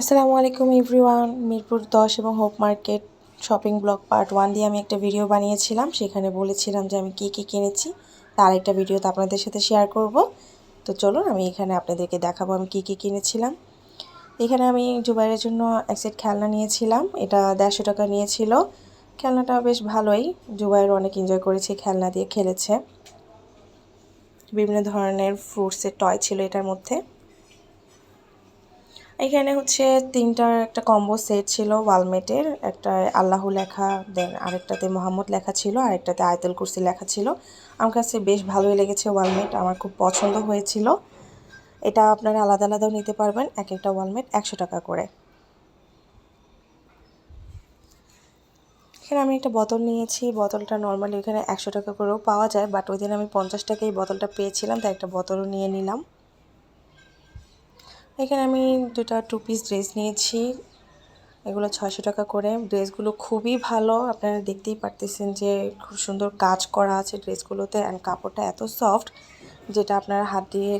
আসসালামু আলাইকুম এভরিওয়ান, মিরপুর দশ এবং Hope market shopping blog part one দিয়ে আমি একটা ভিডিও বানিয়েছিলাম। সেখানে বলেছিলাম যে আমি কী কী কিনেছি, তার একটা ভিডিও তো আপনাদের সাথে শেয়ার করব। তো চলুন আমি এখানে আপনাদেরকে দেখাবো আমি কী কী কিনেছিলাম। এখানে আমি জুবাইয়ের জন্য এক সেট খেলনা নিয়েছিলাম, এটা দেড়শো টাকা নিয়েছিল। খেলনাটা বেশ ভালোই জুবাইর অনেক এনজয় করেছে খেলনা দিয়ে খেলেছে। বিভিন্ন ধরনের ফ্রুটসের টয় ছিল এটার মধ্যে। এখানে হচ্ছে তিনটার একটা কম্বো সেট ছিল, ওয়ালমেটের, একটা আল্লাহ লেখা দেন আরেকটাতে মোহাম্মদ লেখা ছিল, আরেকটাতে আয়তুল কুরসি লেখা ছিল। আমার কাছে বেশ ভালোই লেগেছে ওয়ালমেট, আমার খুব পছন্দ হয়েছিল। এটা আপনারা আলাদা আলাদাও নিতে পারবেন, এক একটা ওয়ালমেট একশো টাকা করে। এখানে আমি একটা বোতল নিয়েছি, বোতলটা নর্মালি এখানে একশো টাকা করেও পাওয়া যায় বাট ওই দিন আমি পঞ্চাশ টাকায় বোতলটা পেয়েছিলাম, তাই একটা বোতলও নিয়ে নিলাম। এখানে আমি দুটা টু পিস ড্রেস নিয়েছি। এগুলো ছয়শো টাকা করে। ড্রেসগুলো খুবই ভালো। আপনারা দেখতেই পারতেছেন যে খুব সুন্দর কাজ করা আছে ড্রেসগুলোতে অ্যান্ড কাপড়টা এত সফট যেটা আপনারা হাত দিয়ে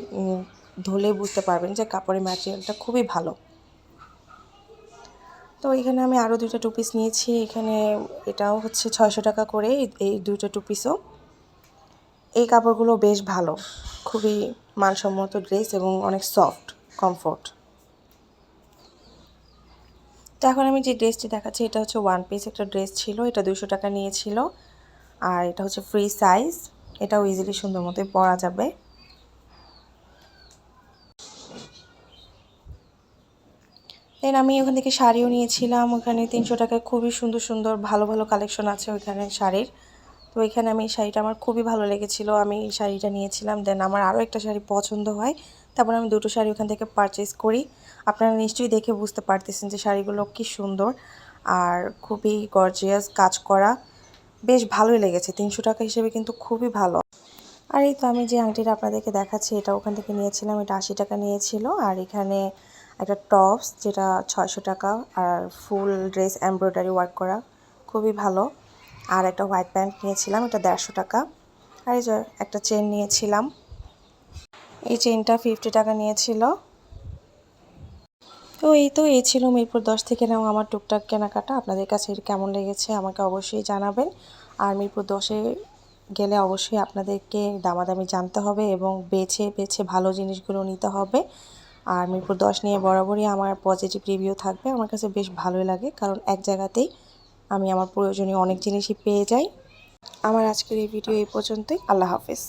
ধুলে বুঝতে পারবেন যে কাপড়ের ম্যাটেরিয়ালটা খুবই ভালো। তো এখানে আমি আরও দুইটা টু পিস নিয়েছি। এখানে এটাও হচ্ছে ছয়শো টাকা করে এই দুইটা টু পিসও এই কাপড়গুলো বেশ ভালো। খুবই মানসম্মত ড্রেস এবং অনেক সফট কমফোর্ট তো এখন আমি যে ড্রেসটি দেখাচ্ছি, এটা হচ্ছে ওয়ান পিস একটা ড্রেস ছিল, এটা দুশো টাকা নিয়েছিল। আর এটা হচ্ছে ফ্রি সাইজ এটাও ইজিলি সুন্দর মতোই পরা যাবে। দেন আমি ওখান থেকে শাড়িও নিয়েছিলাম, ওখানে তিনশো টাকায় খুবই সুন্দর সুন্দর ভালো ভালো কালেকশন আছে ওইখানে শাড়ির। তো ওইখানে আমি শাড়িটা আমার খুবই ভালো লেগেছিলো, আমি শাড়িটা নিয়েছিলাম। দেন আমার আরও একটা শাড়ি পছন্দ হয় তারপর আমি দুটো শাড়ি ওখান থেকে পারচেস করি। আপনারা নিশ্চয়ই দেখে বুঝতে পারতেছেন যে শাড়িগুলো কি সুন্দর আর খুবই গর্জিয়াস কাজ করা। বেশ ভালোই লেগেছে, তিনশো টাকা হিসেবে কিন্তু খুবই ভালো। আর এই তো আমি যে আংটিটা আপনাদেরকে দেখাচ্ছি, এটা ওখান থেকে নিয়েছিলাম, এটা আশি টাকা নিয়েছিল। আর এখানে একটা টপস যেটা ছয়শো টাকা। আর ফুল ড্রেস এমব্রয়ডারি ওয়ার্ক করা, খুবই ভালো। আর একটা হোয়াইট প্যান্ট নিয়েছিলাম, এটা দেড়শো টাকা। আর এই যে একটা চেন নিয়েছিলাম। এই চেনটা ফিফটি টাকা নিয়েছিল। তো এই তো, এই ছিল মিরপুর দশ থেকে নেওয়া আমার টুকটাক কেনাকাটা। আপনাদের কাছে কেমন লেগেছে আমাকে অবশ্যই জানাবেন। আর মিরপুর দশে গেলে অবশ্যই আপনাদেরকে দামাদামি জানতে হবে এবং বেছে বেছে ভালো জিনিসগুলো নিতে হবে। আর মিরপুর দশ নিয়ে বরাবরই আমার পজিটিভ রিভিউ থাকবে। আমার কাছে বেশ ভালোই লাগে, কারণ এক জায়গাতেই আমি আমার প্রয়োজনীয় অনেক জিনিসই পেয়ে যাই। আমার আজকের এই ভিডিও এই পর্যন্তই। আল্লাহ হাফেজ।